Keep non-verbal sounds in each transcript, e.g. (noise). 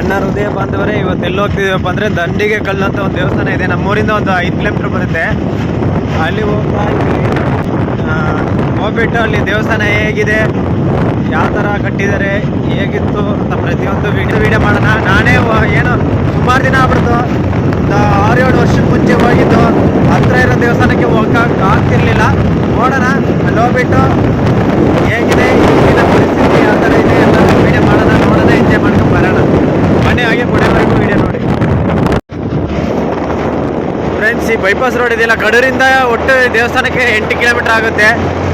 ನನ್ನ ಹೃದಯ ಬಾಂಧವರೇ, ಇವತ್ತು ಎಲ್ಲಿ ಹೋಗ್ತಿದ್ದೀವಪ್ಪ ಅಂದರೆ ದಂಡಿಗೆ ಕಲ್ಲು ಒಂದು ದೇವಸ್ಥಾನ ಇದೆ. ನಮ್ಮೂರಿಂದ ಒಂದು ಐದು ಕಿಲೋಮೀಟ್ರ್ ಬರುತ್ತೆ. ಅಲ್ಲಿ ಹೋಗ್ತಾ ಹೋಗ್ಬಿಟ್ಟು ಅಲ್ಲಿ ದೇವಸ್ಥಾನ ಹೇಗಿದೆ? ಯಾವ ಥರ ಕಟ್ಟಿದ್ದಾರೆ? ಹೇಗಿತ್ತು? ಅಂತ ಪ್ರತಿಯೊಂದು ವಿಡಿಯೋ ವೀಡಿಯೋ ಮಾಡೋಣ. ನಾನೇ ಏನು ಸುಮಾರು ದಿನ ಆಗ್ಬಿಡ್ತು. ಒಂದು ಆರು ಏಳು ವರ್ಷಕ್ಕೆ ಮುಂಚೆ ಹೋಗಿದ್ದು ಹತ್ರ ಇರೋ ದೇವಸ್ಥಾನಕ್ಕೆ ಹೋಗಕ್ಕೆ ಆಗ್ತಿರ್ಲಿಲ್ಲ ನೋಡೋಣ ಅಲ್ಲಿ ಹೋಗ್ಬಿಟ್ಟು ಹೇಗಿದೆ ಈಗಿನ ಪರಿಸ್ಥಿತಿ ಯಾವ ಥರ ಇದೆ ಎಲ್ಲ ವಿಡಿಯೋ ಮಾಡೋಣ ನೋಡೋಣ ಎಂಜಾಯ್ ಮಾಡ್ಕೊಂಡು ಬರೋಣ ಬನ್ನಿ ಹಾಗೆ ಕೊನೆವರೆಗೂ ವಿಡಿಯೋ ನೋಡಿ ಫ್ರೆಂಡ್ಸ್ ಈ ಬೈಪಾಸ್ ರೋಡ್ ಇದೆಯಲ್ಲ ಕಡೂರಿಂದ ಒಟ್ಟು ದೇವಸ್ಥಾನಕ್ಕೆ ಎಂಟು ಕಿಲೋಮೀಟರ್ ಆಗುತ್ತೆ.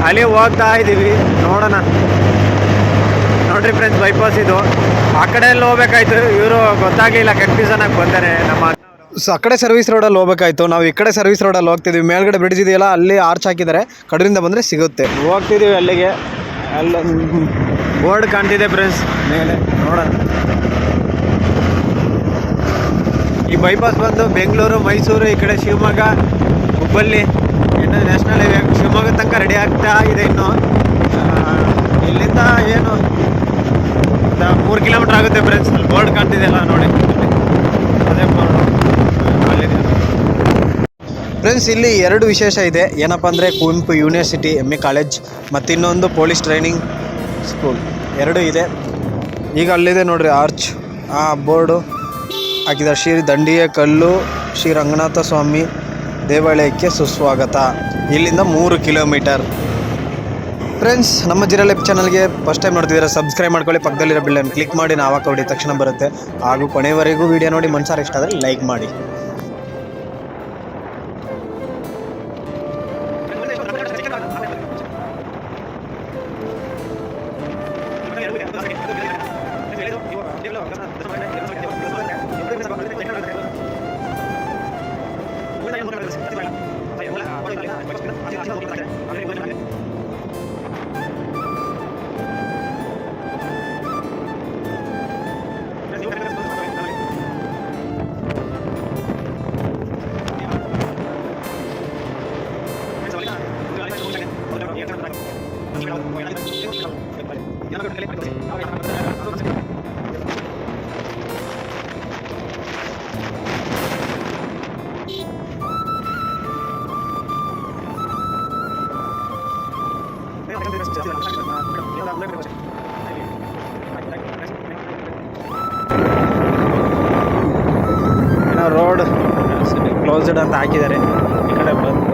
ಅಲ್ಲಿ ಹೋಗ್ತಾ ಇದ್ದೀವಿ ನೋಡೋಣ. ನೋಡ್ರಿ ಫ್ರೆಂಡ್ಸ್ ಬೈಪಾಸ್ ಇದು. ಆ ಕಡೆ ಎಲ್ಲ ಹೋಗ್ಬೇಕಾಯ್ತು? ಇವರು ಗೊತ್ತಾಗಲಿಲ್ಲ ಕನ್ಫ್ಯೂಸನ್ ಆಗಿ ಬಂದರೆ ನಮ್ಮ ಸೊ ಆ ಕಡೆ ಸರ್ವಿಸ್ ರೋಡಲ್ಲಿ ಹೋಗ್ಬೇಕಾಯ್ತು. ನಾವು ಈ ಕಡೆ ಸರ್ವಿಸ್ ರೋಡಲ್ಲಿ ಹೋಗ್ತಿದ್ವಿ. ಮೇಲ್ಗಡೆ ಬ್ರಿಡ್ಜ್ ಇದೆಯಲ್ಲ ಅಲ್ಲಿ ಆರ್ಚ್ ಹಾಕಿದ್ದಾರೆ. ಕಡೂರಿಂದ ಬಂದರೆ ಸಿಗುತ್ತೆ. ಹೋಗ್ತಿದ್ದೀವಿ ಅಲ್ಲಿಗೆ. ಅಲ್ಲ. ಬೋರ್ಡ್ ಕಾಣ್ತಿದೆ ಫ್ರೆಂಡ್ಸ್ ಮೇಲೆ ನೋಡೋಣ. ಈ ಬೈಪಾಸ್ ಬಂದು ಬೆಂಗಳೂರು, ಮೈಸೂರು, ಈ ಕಡೆ ಶಿವಮೊಗ್ಗ, ಹುಬ್ಬಳ್ಳಿ, ಇನ್ನು ನ್ಯಾಷನಲ್ ಹೈವೇ ಶಿವಮೊಗ್ಗ ತನಕ ರೆಡಿ ಆಗ್ತಾ ಇದೆ ಇನ್ನು. ಇಲ್ಲಿಂದ ಏನು ಮೂರು ಕಿಲೋಮೀಟ್ರ್ ಆಗುತ್ತೆ ಫ್ರೆಂಡ್ಸ್ ಅಲ್ಲಿ ಬೋರ್ಡ್ ಕಾಣ್ತಿದೆಯಲ್ಲ ನೋಡಿ. ಅದೇ ಫ್ರೆಂಡ್ಸ್ ಇಲ್ಲಿ ಎರಡು ವಿಶೇಷ ಇದೆ. ಏನಪ್ಪ ಅಂದರೆ Kuvempu university M A college ಮತ್ತು ಇನ್ನೊಂದು ಪೊಲೀಸ್ ಟ್ರೈನಿಂಗ್ ಸ್ಕೂಲ್ ಎರಡೂ ಇದೆ. ಈಗ ಅಲ್ಲಿದೆ ನೋಡಿರಿ ಆರ್ಚ್ ಆ ಬೋರ್ಡು ಹಾಕಿದ್ದಾರೆ. ಶ್ರೀ ದಂಡಿಯ ಕಲ್ಲು ಶ್ರೀ ರಂಗನಾಥ ಸ್ವಾಮಿ ದೇವಾಲಯಕ್ಕೆ ಸುಸ್ವಾಗತ. ಇಲ್ಲಿಂದ ಮೂರು ಕಿಲೋಮೀಟರ್. ಫ್ರೆಂಡ್ಸ್, ನಮ್ಮ ಜಿರಾ ಲೆಪ್ ಚಾನಲ್ಗೆ ಫಸ್ಟ್ ಟೈಮ್ ನೋಡ್ತಿದ್ದೀರಾ, ಸಬ್ಸ್ಕ್ರೈಬ್ ಮಾಡ್ಕೊಳ್ಳಿ. ಪಕ್ಕದಲ್ಲಿರೋ ಬಿಲ್ಲನ್ನು ಕ್ಲಿಕ್ ಮಾಡಿ, ನಾವು ಹಾಕೋಡಿ ತಕ್ಷಣ ಬರುತ್ತೆ. ಹಾಗೂ ಕೊನೆವರೆಗೂ ವಿಡಿಯೋ ನೋಡಿ, ಮನ್ಸಾರ ಇಷ್ಟ ಆದರೆ ಲೈಕ್ ಮಾಡಿ. ಏನೋ ರೋಡ್ ಕ್ಲೋಸ್ಡ್ ಅಂತ ಹಾಕಿದ್ದಾರೆ. ಈ ಕಡೆ ಬಂದು.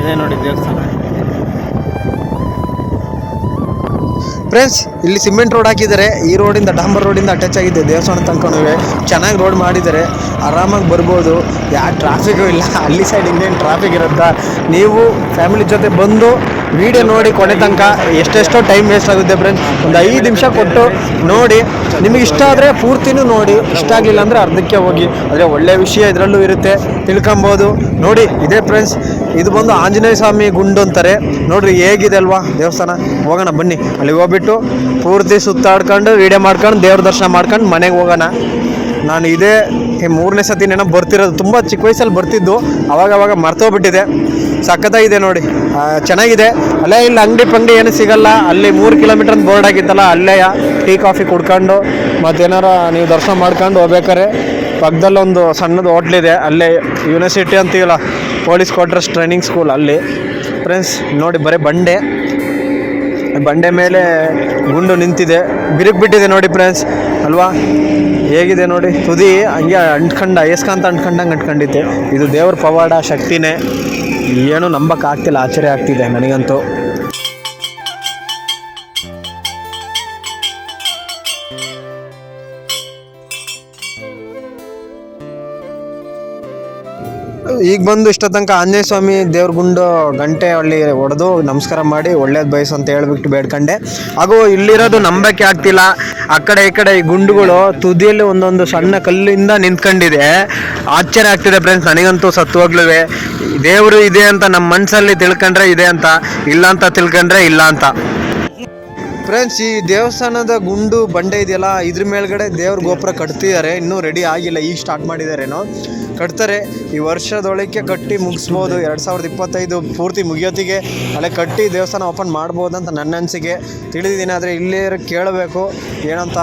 ಇದೆ ನೋಡಿ ದೇವಸ್ಥಾನ. ಫ್ರೆಂಡ್ಸ್, ಇಲ್ಲಿ ಸಿಮೆಂಟ್ ರೋಡ್ ಹಾಕಿದ್ದಾರೆ. ಈ ರೋಡಿಂದ, ಡಾಂಬರ್ ರೋಡಿಂದ ಅಟ್ಯಾಚ್ ಆಗಿದೆ. ದೇವಸ್ಥಾನ ತನಕ ಚೆನ್ನಾಗಿ ರೋಡ್ ಮಾಡಿದ್ದಾರೆ. ಆರಾಮಾಗಿ ಬರ್ಬೋದು. ಯಾವ ಟ್ರಾಫಿಕ್ಕು ಇಲ್ಲ. ಅಲ್ಲಿ ಸೈಡ್ ಇನ್ನೇನು ಟ್ರಾಫಿಕ್ ಇರುತ್ತಾ? ನೀವು ಫ್ಯಾಮಿಲಿ ಜೊತೆ ಬಂದು ವಿಡಿಯೋ ನೋಡಿ ಕೊನೆ ತನಕ ಎಷ್ಟೆಷ್ಟೋ ಟೈಮ್ ವೇಸ್ಟ್ ಆಗುತ್ತೆ ಫ್ರೆಂಡ್ಸ್ ಒಂದು ಐದು ನಿಮಿಷ ಕೊಟ್ಟು ನೋಡಿ. ನಿಮಗೆ ಇಷ್ಟ ಆದರೆ ಪೂರ್ತಿನೂ ನೋಡಿ. ಇಷ್ಟ ಆಗಲಿಲ್ಲ ಅಂದರೆ ಅರ್ಧಕ್ಕೆ ಹೋಗಿ. ಅಂದರೆ ಒಳ್ಳೆಯ ವಿಷಯ ಇದರಲ್ಲೂ ಇರುತ್ತೆ. ತಿಳ್ಕೊಬೋದು. ನೋಡಿ, ಇದೇ ಫ್ರೆಂಡ್ಸ್ ಇದು ಬಂದು ಆಂಜನೇಯ ಸ್ವಾಮಿ ಗುಂಡು ಅಂತಾರೆ. ನೋಡಿರಿ, ಹೇಗಿದೆ ಅಲ್ವಾ ದೇವಸ್ಥಾನ? ಹೋಗೋಣ, ಬನ್ನಿ. ಅಲ್ಲಿಗೆ ಹೋಗ್ಬಿಟ್ಟು ಪೂರ್ತಿ ಸುತ್ತಾಡ್ಕೊಂಡು ವೀಡಿಯೋ ಮಾಡ್ಕೊಂಡು, ದೇವ್ರ ದರ್ಶನ ಮಾಡ್ಕೊಂಡು ಮನೆಗೆ ಹೋಗೋಣ. ನಾನು ಇದೇ ಈ ಮೂರನೇ ಸತಿ ನೆನಪು ಬರ್ತಿರೋದು. ತುಂಬ ಚಿಕ್ಕ ವಯಸ್ಸಲ್ಲಿ ಬರ್ತಿದ್ದು. ಅವಾಗ ಅವಾಗ ಮರ್ತೋಗ್ಬಿಟ್ಟಿದೆ. ಸಖತ್ತಾಗಿದೆ ನೋಡಿ. ಚೆನ್ನಾಗಿದೆ. ಅಲ್ಲೇ ಇಲ್ಲಿ ಅಂಗಡಿ ಪಂಗಡಿ ಏನು ಸಿಗಲ್ಲ. ಅಲ್ಲಿ ಮೂರು ಕಿಲೋಮೀಟರ್ ಬೋರ್ಡ್ ಆಗಿತ್ತಲ್ಲ ಅಲ್ಲೇ ಟೀ, ಕಾಫಿ ಕುಡ್ಕೊಂಡು, ಮತ್ತೇನಾರ ನೀವು ದರ್ಶನ ಮಾಡ್ಕೊಂಡು ಹೋಗ್ಬೇಕಾರೆ ಪಕ್ಕದಲ್ಲೊಂದು ಸಣ್ಣದು ಹೋಟ್ಲಿದೆ ಅಲ್ಲೇ ಯೂನಿವರ್ಸಿಟಿ ಅಂತೀವಲ್ಲ ಪೊಲೀಸ್ ಕ್ವಾರ್ಟರ್ಸ್ ಟ್ರೈನಿಂಗ್ ಸ್ಕೂಲ್ ಅಲ್ಲಿ. ಫ್ರೆಂಡ್ಸ್ ನೋಡಿ ಬರೀ ಬಂಡೆ. ಬಂಡೆ ಮೇಲೆ ಗುಂಡು ನಿಂತಿದೆ. ಬಿರುಕು ಬಿಟ್ಟಿದೆ ನೋಡಿ ಫ್ರೆಂಡ್ಸ್ ಅಲ್ವಾ? ಹೇಗಿದೆ ನೋಡಿ? ತುದಿ ಹಂಗೆ ಅಂಟ್ಕಂಡ ಅಯಸ್ಕಾಂತ ಅಂಟ್ಕೊಂಡಂಗೆ ಅಂಟ್ಕೊಂಡಿದ್ದೆ. ಇದು ದೇವ್ರ ಪವಾಡ, ಶಕ್ತಿನೇ. ಏನು ನಂಬಕ್ಕೆ ಆಗ್ತಿಲ್ಲ, ಆಶ್ಚರ್ಯ ಆಗ್ತಿದೆ ನನಗಂತೂ. ಈಗ ಬಂದು ಇಷ್ಟ ತನಕ ಆಂಜನೇಯ ಸ್ವಾಮಿ ದೇವ್ರ ಗುಂಡು ಗಂಟೆ ಅಲ್ಲಿ ಹೊಡೆದು ನಮಸ್ಕಾರ ಮಾಡಿ ಒಳ್ಳೇದು ಬಯಸು ಅಂತ ಹೇಳ್ಬಿಟ್ಟು ಬೇಡ್ಕಂಡೆ. ಹಾಗೂ ಇಲ್ಲಿರೋದು ನಂಬಕ್ಕೆ ಆಗ್ತಿಲ್ಲ. ಆ ಕಡೆ ಈ ಕಡೆ ಈ ಗುಂಡುಗಳು ತುದಿಯಲ್ಲಿ ಒಂದೊಂದು ಸಣ್ಣ ಕಲ್ಲಿಂದ ನಿಂತ್ಕೊಂಡಿದೆ. ಆಶ್ಚರ್ಯ ಆಗ್ತಿದೆ ಫ್ರೆಂಡ್ಸ್ ನನಗಂತೂ ಸತ್ವಾಗ್ಲೂ ದೇವರು ಇದೆ ಅಂತ ನಮ್ಮ ಮನಸ್ಸಲ್ಲಿ ತಿಳ್ಕೊಂಡ್ರೆ ಇದೆ ಅಂತ, ಇಲ್ಲ ಅಂತ ತಿಳ್ಕೊಂಡ್ರೆ ಇಲ್ಲ ಅಂತ. ಫ್ರೆಂಡ್ಸ್ ಈ ದೇವಸ್ಥಾನದ ಗುಂಡು ಬಂಡೆ ಇದೆಯಲ್ಲ, ಇದ್ರ ಮೇಲ್ಗಡೆ ದೇವ್ರ ಗೋಪುರ ಕಟ್ತಿದ್ದಾರೆ. ಇನ್ನೂ ರೆಡಿ ಆಗಿಲ್ಲ, ಈಗ ಸ್ಟಾರ್ಟ್ ಮಾಡಿದಾರೇನೋ. ಕಟ್ತಾರೆ. ಈ ವರ್ಷದೊಳಗೆ ಕಟ್ಟಿ ಮುಗಿಸ್ಬೋದು. ಎರಡು ಸಾವಿರದ ಇಪ್ಪತ್ತೈದು ಪೂರ್ತಿ ಮುಗಿಯೋತ್ತಿಗೆ ಅಲ್ಲೇ ಕಟ್ಟಿ ದೇವಸ್ಥಾನ ಓಪನ್ ಮಾಡ್ಬೋದು ಅಂತ ನನ್ನ ಅನಿಸಿಕೆ. ತಿಳಿದಿದ್ದೀನಿ, ಆದರೆ ಇಲ್ಲೇ ಕೇಳಬೇಕು. ಏನಂತ?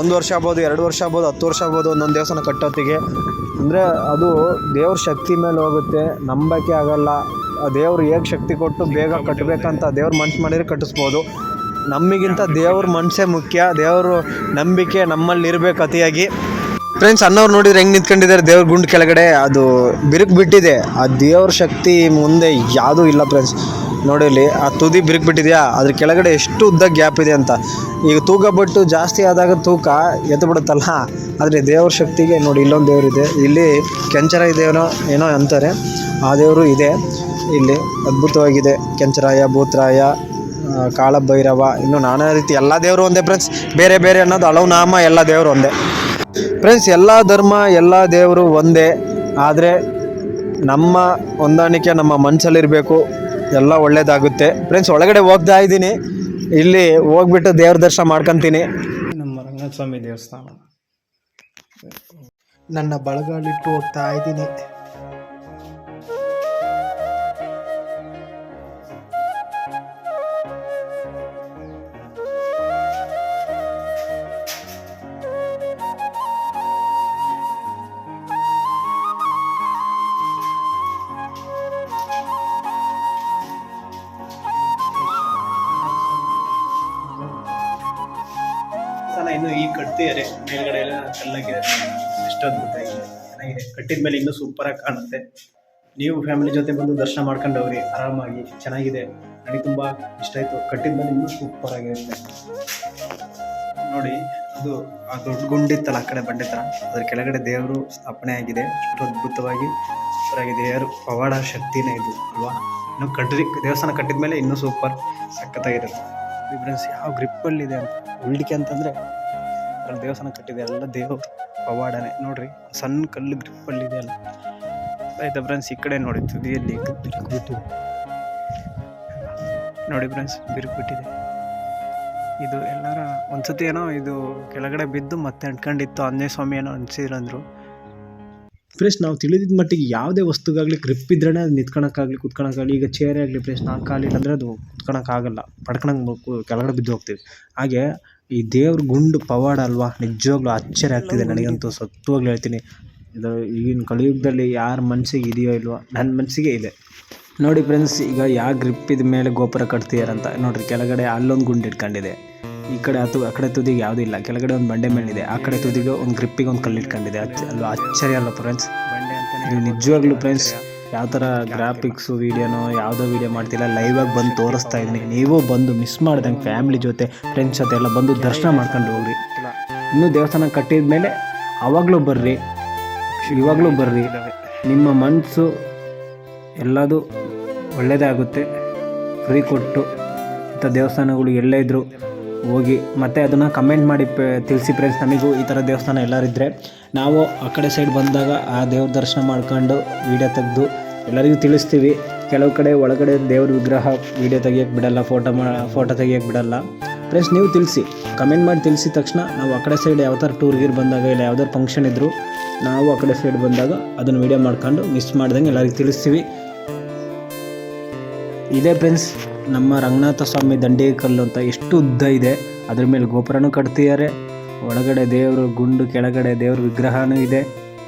ಒಂದು ವರ್ಷ ಆಗ್ಬೋದು, ಎರಡು ವರ್ಷ ಆಗ್ಬೋದು, ಹತ್ತು ವರ್ಷ ಆಗ್ಬೋದು ಒಂದೊಂದು ದೇವಸ್ಥಾನ ಕಟ್ಟೋತ್ತಿಗೆ. ಅಂದರೆ ಅದು ದೇವ್ರ ಶಕ್ತಿ ಮೇಲೆ ಹೋಗುತ್ತೆ. ನಂಬಕ್ಕೆ ಆಗಲ್ಲ. ಆ ದೇವ್ರು ಹೇಗೆ ಶಕ್ತಿ ಕೊಟ್ಟು ಬೇಗ ಕಟ್ಟಬೇಕಂತ ದೇವ್ರ ಮನ್ಸು ಮಾಡಿದರೆ ಕಟ್ಟಿಸ್ಬೋದು. ನಮಗಿಂತ ದೇವ್ರ ಮನಸ್ಸೇ ಮುಖ್ಯ. ದೇವರು ನಂಬಿಕೆ ನಮ್ಮಲ್ಲಿ ಇರಬೇಕು ಅತಿಯಾಗಿ. ಫ್ರೆಂಡ್ಸ್ ಅನ್ನೋರು ನೋಡಿದ್ರೆ ಹೆಂಗೆ ನಿಂತ್ಕೊಂಡಿದ್ದಾರೆ, ದೇವ್ರ ಗುಂಡ್ ಕೆಳಗಡೆ, ಅದು ಬಿರುಕು ಬಿಟ್ಟಿದೆ. ಆ ದೇವ್ರ ಶಕ್ತಿ ಮುಂದೆ ಯಾವುದೂ ಇಲ್ಲ ಫ್ರೆಂಡ್ಸ್ ನೋಡಿಲಿ ಆ ತುದಿ ಬಿರುಕು ಬಿಟ್ಟಿದೆಯಾ? ಅದ್ರ ಕೆಳಗಡೆ ಎಷ್ಟು ಉದ್ದ ಗ್ಯಾಪ್ ಇದೆ ಅಂತ. ಈಗ ತೂಕ ಬಿಟ್ಟು ಜಾಸ್ತಿ ಆದಾಗ ತೂಕ ಎದ್ದು ಬಿಡುತ್ತಲ್ಲ? ಆದರೆ ದೇವ್ರ ಶಕ್ತಿಗೆ ನೋಡಿ, ಇಲ್ಲೊಂದು ದೇವ್ರಿದೆ ಇಲ್ಲಿ ಕೆಂಚರ ದೇವನೋ ಏನೋ ಅಂತಾರೆ. ಆ ದೇವರು ಇದೆ. ಇಲ್ಲಿ ಅದ್ಭುತವಾಗಿದೆ. ಕೆಂಚರಾಯ, ಭೂತರಾಯ ಕಾಳಭೈರವ, ಇನ್ನು ನಾನಾ ರೀತಿ ಎಲ್ಲ ದೇವರು ಒಂದೇ ಫ್ರೆಂಡ್ಸ್ ಬೇರೆ ಬೇರೆ ಅನ್ನೋದು ಹಲವು ನಾಮ ಎಲ್ಲ ದೇವರು ಒಂದೇ. ಫ್ರೆಂಡ್ಸ್ ಎಲ್ಲ ಧರ್ಮ ಎಲ್ಲ ದೇವರು ಒಂದೇ. ಆದರೆ ನಮ್ಮ ಹೊಂದಾಣಿಕೆ ನಮ್ಮ ಮನಸ್ಸಲ್ಲಿರಬೇಕು ಎಲ್ಲ ಒಳ್ಳೇದಾಗುತ್ತೆ. ಫ್ರೆಂಡ್ಸ್ ಒಳಗಡೆ ಹೋಗ್ತಾ ಇದ್ದೀನಿ. ಇಲ್ಲಿ ಹೋಗ್ಬಿಟ್ಟು ದೇವ್ರ ದರ್ಶನ ಮಾಡ್ಕೊತೀನಿ. ನಮ್ಮ ರಂಗನಾಥ ಸ್ವಾಮಿ ದೇವಸ್ಥಾನ. ನನ್ನ ಬಳಗಾಲಿಟ್ಟು ಹೋಗ್ತಾ ಇದ್ದೀನಿ. ಅದೇ ಮೇಲ್ಗಡೆ ಎಲ್ಲ ಕಲ್ಲಾಗಿದೆ ಎಷ್ಟು ಅದ್ಭುತ ಚೆನ್ನಾಗಿದೆ. ಕಟ್ಟಿದ ಮೇಲೆ ಇನ್ನೂ ಸೂಪರಾಗಿ ಕಾಣುತ್ತೆ. ನೀವು ಫ್ಯಾಮಿಲಿ ಜೊತೆ ಬಂದು ದರ್ಶನ ಮಾಡ್ಕೊಂಡು ಹೋಗ್ರಿ ಆರಾಮಾಗಿ, ಚೆನ್ನಾಗಿದೆ. ನನಗೆ ತುಂಬ ಇಷ್ಟ ಆಯಿತು. ಕಟ್ಟಿದ ಮೇಲೆ ಇನ್ನೂ ಸೂಪರ್ ಆಗಿರುತ್ತೆ. ನೋಡಿ, ಅದು ಆ ದೊಡ್ಡ ಗುಂಡಿತ್ತಲ್ಲ ಆ ಕಡೆ ಬಂಡೆ ಥರ ಅದ್ರ ಕೆಳಗಡೆ ದೇವರು ಸ್ಥಾಪನೆ ಆಗಿದೆ. ಅಷ್ಟು ಅದ್ಭುತವಾಗಿ ಸೂಪರಾಗಿದೆ ದೇವರು ಪವಾಡ ಶಕ್ತಿನೇ ಇದು, ಅಲ್ವಾ? ಇನ್ನು ಕಟ್ಟಿ ದೇವಸ್ಥಾನ ಕಟ್ಟಿದ ಮೇಲೆ ಇನ್ನೂ ಸೂಪರ್ ಸಖತ್ತಾಗಿರುತ್ತೆ ಫ್ರೆಂಡ್ಸ್ ಯಾವ ಗ್ರಿಪ್ಪಲ್ಲಿದೆ ಅಂತ. ಉಳ್ಳಿಕೆ ಅಂತಂದರೆ ಅದ್ರಲ್ಲಿ ದೇವಸ್ಥಾನ ಕಟ್ಟಿದೆ, ಎಲ್ಲ ದೇವರು ಪವಾಡನೆ. ನೋಡ್ರಿ, ಸಣ್ಣ ಕಲ್ಲು ಗ್ರಿಪ್ಪಲ್ಲಿದೆ ಅಲ್ಲ ಆಯ್ತಾ ಫ್ರೆಂಡ್ಸ್ ಈ ಕಡೆ ನೋಡಿ, ತುದಿಯಲ್ಲಿ ಬಿರುಕು ನೋಡಿ ಫ್ರೆಂಡ್ಸ್ ಬಿರುಕು ಬಿಟ್ಟಿದೆ. ಇದು ಎಲ್ಲರ, ಒಂದ್ಸತಿ ಏನೋ ಇದು ಕೆಳಗಡೆ ಬಿದ್ದು ಮತ್ತೆ ಅಂಟ್ಕೊಂಡಿತ್ತು, ಆಂಜನೇಯ ಸ್ವಾಮಿ ಏನೋ ಅನ್ಸಿದ್ರಂದ್ರು. ಫ್ರೆಶ್ ನಾವು ತಿಳಿದಿದ್ದ ಮಟ್ಟಿಗೆ ಯಾವುದೇ ವಸ್ತುಗಾಗಲಿ ಗ್ರಿಪ್ ಇದ್ರೇ ಅದು ನಿಂತ್ಕೊಳಕ್ಕಾಗಲಿ ಕುತ್ಕೊಳಕ್ಕಾಗಲಿ ಈಗ ಚೇರೇ ಆಗಲಿ ಫ್ರೆಶ್ ನಾಲ್ಕು ಕಾಲಿಲ್ಲ ಅಂದರೆ ಅದು ಕುತ್ಕೊಳಕ್ಕಾಗಲ್ಲ ಪಡ್ಕೊಳಂಗೆ ಕೆಳಗಡೆ ಬಿದ್ದು ಹೋಗ್ತೀವಿ. ಹಾಗೆ ಈ ದೇವ್ರ ಗುಂಡು ಪವಾಡ ಅಲ್ವಾ? ನಿಜವಾಗ್ಲೂ ಆಶ್ಚರ್ಯ ಆಗ್ತಿದೆ ನನಗಂತೂ, ಸತ್ವಾಗ್ಲೂ ಹೇಳ್ತೀನಿ. ಇದು ಈಗಿನ ಕಲಿಯುಗದಲ್ಲಿ ಯಾರ ಮನಸ್ಸಿಗೆ ಇದೆಯೋ ಇಲ್ವೋ ನನ್ನ ಮನಸ್ಸಿಗೆ ಇದೆ. ನೋಡಿ ಫ್ರೆಂಡ್ಸ್ ಈಗ ಯಾವ ಗ್ರಿಪ್ ಇದ ಮೇಲೆ ಗೋಪುರ ಕಟ್ತಿದಾರಂತ. ನೋಡ್ರಿ, ಕೆಳಗಡೆ ಅಲ್ಲೊಂದು ಗುಂಡು ಇಟ್ಕೊಂಡಿದೆ. ಈ ಕಡೆ ಅದು ಆ ಕಡೆ ತುದಿಗೆ ಯಾವುದೂ ಇಲ್ಲ. ಕೆಳಗಡೆ ಒಂದು ಬಂಡೆ ಮೇಲಿದೆ. ಆ ಕಡೆ ತುದಿಗೆ ಒಂದು ಗ್ರಿಪ್ಪಿಗೆ ಒಂದು ಕಲ್ಲು ಇಟ್ಕೊಂಡಿದೆ ಅಲ್ವಾ? ಆಶ್ಚರ್ಯ ಅಲ್ಲ ಫ್ರೆಂಡ್ಸ್ ನಿಜವಾಗ್ಲೂ ಫ್ರೆಂಡ್ಸ್ ಯಾವ ಥರ ಗ್ರಾಫಿಕ್ಸು ವೀಡಿಯೋನೋ ಯಾವುದೋ ವೀಡಿಯೋ ಮಾಡ್ತಿಲ್ಲ ಲೈವಾಗಿ ಬಂದು ತೋರಿಸ್ತಾ ಇದ್ದೀನಿ. ನೀವು ಬಂದು ಮಿಸ್ ಮಾಡ್ದಂಗೆ ಫ್ಯಾಮಿಲಿ ಜೊತೆ ಫ್ರೆಂಡ್ಸ್ ಜೊತೆ ಎಲ್ಲ ಬಂದು ದರ್ಶನ ಮಾಡ್ಕೊಂಡು ಹೋಗ್ರಿ. ಇನ್ನೂ ದೇವಸ್ಥಾನ ಕಟ್ಟಿದ ಮೇಲೆ ಅವಾಗಲೂ ಬರ್ರಿ ಇವಾಗಲೂ ಬರ್ರಿ. ನಿಮ್ಮ ಮನಸ್ಸು ಎಲ್ಲದು ಒಳ್ಳೆಯದೇ ಆಗುತ್ತೆ. ಫ್ರೀ ಕೊಟ್ಟು ಇಂಥ ದೇವಸ್ಥಾನಗಳು ಎಲ್ಲೇ ಇದ್ದರೂ ಹೋಗಿ ಮತ್ತು ಅದನ್ನು ಕಮೆಂಟ್ ಮಾಡಿ ಪ ತಿಳಿಸಿ ಫ್ರೆಂಡ್ಸ್ ನಮಗೂ ಈ ಥರ ದೇವಸ್ಥಾನ ಎಲ್ಲರಿದ್ದರೆ ನಾವು ಆ ಕಡೆ ಸೈಡ್ ಬಂದಾಗ ಆ ದೇವ್ರ ದರ್ಶನ ಮಾಡ್ಕೊಂಡು ವೀಡಿಯೋ ತೆಗೆದು ಎಲ್ಲರಿಗೂ ತಿಳಿಸ್ತೀವಿ. ಕೆಲವು ಕಡೆ ಒಳಗಡೆ ದೇವ್ರ ವಿಗ್ರಹ ವೀಡಿಯೋ ತೆಗಿಯೋಕ್ಕೆ ಬಿಡಲ್ಲ ಫೋಟೋ ಮಾ ಫೋಟೋ ತೆಗಿಯೋಕ್ಕೆ ಬಿಡಲ್ಲ. ಪ್ಲಸ್ ನೀವು ತಿಳಿಸಿ. ಕಮೆಂಟ್ ಮಾಡಿ ತಿಳಿಸಿದ ತಕ್ಷಣ ನಾವು ಆ ಕಡೆ ಸೈಡ್ ಯಾವ ಥರ ಟೂರ್ ಗೀರ್ ಬಂದಾಗ ಇಲ್ಲ ಯಾವ್ದಾರು ಫಂಕ್ಷನ್ ಇದ್ದರೂ ನಾವು ಆ ಕಡೆ ಸೈಡ್ ಬಂದಾಗ ಅದನ್ನು ವೀಡಿಯೋ ಮಾಡ್ಕೊಂಡು ಮಿಸ್ ಮಾಡ್ದಂಗೆ ಎಲ್ಲರಿಗೂ ತಿಳಿಸ್ತೀವಿ. ಇದೇ ಫ್ರೆಂಡ್ಸ್ ನಮ್ಮ ರಂಗನಾಥ ಸ್ವಾಮಿ ದಂಡಿಗೆ ಕಲ್ಲು ಅಂತ ಎಷ್ಟು ಉದ್ದ ಇದೆ. ಅದ್ರ ಮೇಲೆ ಗೋಪುರನೂ ಕಟ್ತಿದ್ದಾರೆ. ಒಳಗಡೆ ದೇವರು ಗುಂಡು, ಕೆಳಗಡೆ ದೇವ್ರ ವಿಗ್ರಹನೂ ಇದೆ.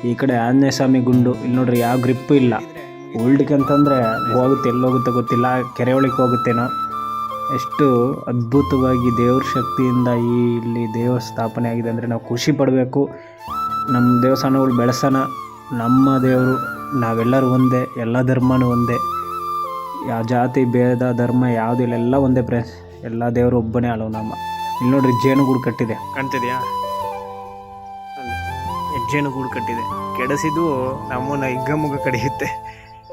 ಈ ಕಡೆ ಆಂಜನೇಯ ಸ್ವಾಮಿ ಗುಂಡು, ಇಲ್ಲಿ ನೋಡ್ರಿ ಯಾವ ಗ್ರಿಪ್ಪು ಇಲ್ಲ. ಓಲ್ಡ್ಗೆ ಅಂತಂದರೆ ಹೋಗುತ್ತೆ ಎಲ್ಲಿ ಹೋಗುತ್ತೆ ಗೊತ್ತಿಲ್ಲ ಕೆರೆ ಒಳಗೆ ಹೋಗುತ್ತೇನೋ. ಎಷ್ಟು ಅದ್ಭುತವಾಗಿ ದೇವ್ರ ಶಕ್ತಿಯಿಂದ ಈ ಇಲ್ಲಿ ದೇವ ಸ್ಥಾಪನೆ ಆಗಿದೆ ಅಂದರೆ ನಾವು ಖುಷಿ ಪಡಬೇಕು. ನಮ್ಮ ದೇವಸ್ಥಾನಗಳು ಬೆಳೆಸೋಣ ನಮ್ಮ ದೇವರು, ನಾವೆಲ್ಲರೂ ಒಂದೇ, ಎಲ್ಲ ಧರ್ಮನೂ ಒಂದೇ. ಯಾವ ಜಾತಿ, ಭೇದ, ಧರ್ಮ ಯಾವುದಿಲ್ಲ ಎಲ್ಲ ಒಂದೇ ಪ್ರ ಎಲ್ಲ ದೇವರು ಒಬ್ಬನೇ ಅಳವು ನಮ್ಮ. ಇಲ್ಲಿ ನೋಡ್ರಿ ಜೇನುಗೂಡು ಕಟ್ಟಿದೆ. ಕಾಣ್ತಿದ್ಯಾ? ಜೇನುಗೂಡು ಕಟ್ಟಿದೆ. ಕೆಡಿಸಿದ್ದು ನಮ್ಮನ್ನು ಹಿಗ್ಗಮುಗ್ಗ ಕಡಿಯುತ್ತೆ.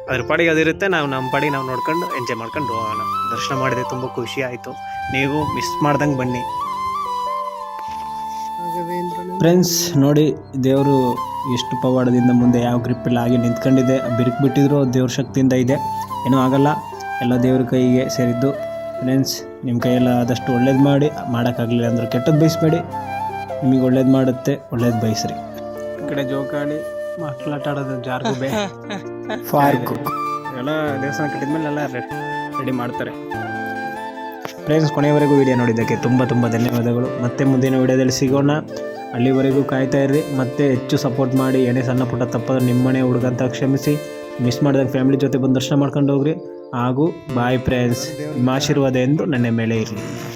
ಅದ್ರ ಪಾಡಿಗೆ ಅದಿರುತ್ತೆ. ನಾವು ನಮ್ಮ ಪಾಡಿಗೆ ನಾವು ನೋಡ್ಕೊಂಡು ಎಂಜಾಯ್ ಮಾಡ್ಕೊಂಡು ಹೋಗೋಣ. ದರ್ಶನ ಮಾಡಿದೆ ತುಂಬ ಖುಷಿ ಆಯಿತು. ನೀವು ಮಿಸ್ ಮಾಡ್ದಂಗೆ ಬನ್ನಿ. ಫ್ರೆಂಡ್ಸ್ ನೋಡಿ ದೇವರು ಎಷ್ಟು ಪವಾಡದಿಂದ ಮುಂದೆ ಯಾವ ಗ್ರಿಪ್ ಇಲ್ಲ ಹಾಗೆ ನಿಂತ್ಕೊಂಡಿದೆ. ಬಿರುಕು ಬಿಟ್ಟಿದ್ರು ದೇವ್ರ ಶಕ್ತಿಯಿಂದ ಇದೆ. ಏನೂ ಆಗಲ್ಲ. ಎಲ್ಲ ದೇವ್ರ ಕೈಗೆ ಸೇರಿದ್ದು. ಫ್ರೆಂಡ್ಸ್ ನಿಮ್ಮ ಕೈಯೆಲ್ಲ ಆದಷ್ಟು ಒಳ್ಳೇದು ಮಾಡಿ. ಮಾಡೋಕ್ಕಾಗಲಿಲ್ಲ ಅಂದ್ರೆ ಕೆಟ್ಟದ್ದು ಬಯಸಬೇಡಿ. ನಿಮಗೆ ಒಳ್ಳೇದು ಮಾಡುತ್ತೆ ಒಳ್ಳೇದು ಬಯಸ್ರಿ. ಈ ಕಡೆ ಜೋಕಾಲಿ. ಮಕ್ಳು ಆಟ ಆಡೋದು ಜಾರ್ಗುಬೆ ಪಾರ್ಕು (laughs) ಎಲ್ಲ ದೇವಸ್ಥಾನ ಕಟ್ಟಿದ್ಮೇಲೆ ಎಲ್ಲ ರೆಡಿ ಮಾಡ್ತಾರೆ. ಫ್ರೆಂಡ್ಸ್ ಕೊನೆಯವರೆಗೂ ವಿಡಿಯೋ ನೋಡಿದ್ದಕ್ಕೆ ತುಂಬ ತುಂಬ ಧನ್ಯವಾದಗಳು. ಮತ್ತೆ ಮುಂದಿನ ವಿಡಿಯೋದಲ್ಲಿ ಸಿಗೋಣ. ಅಲ್ಲಿವರೆಗೂ ಕಾಯ್ತಾ ಇರ್ರಿ. ಮತ್ತೆ ಹೆಚ್ಚು ಸಪೋರ್ಟ್ ಮಾಡಿ. ಏನೇ ಸಣ್ಣ ಪುಟ್ಟ ತಪ್ಪಾದ್ರೆ ನಿಮ್ಮನೆ ಹುಡುಗಂತ ಕ್ಷಮಿಸಿ. ಮಿಸ್ ಮಾಡಿದಾಗ ಫ್ಯಾಮಿಲಿ ಜೊತೆ ಬಂದು ದರ್ಶನ ಮಾಡ್ಕೊಂಡು ಹೋಗ್ರಿ. ಹಾಗೂ ಬಾಯ್ ಫ್ರೆಂಡ್ಸ್ ನಿಮ್ಮ ಆಶೀರ್ವಾದ ಎಂದು ನನ್ನ ಮೇಲೆ ಇರಲಿ.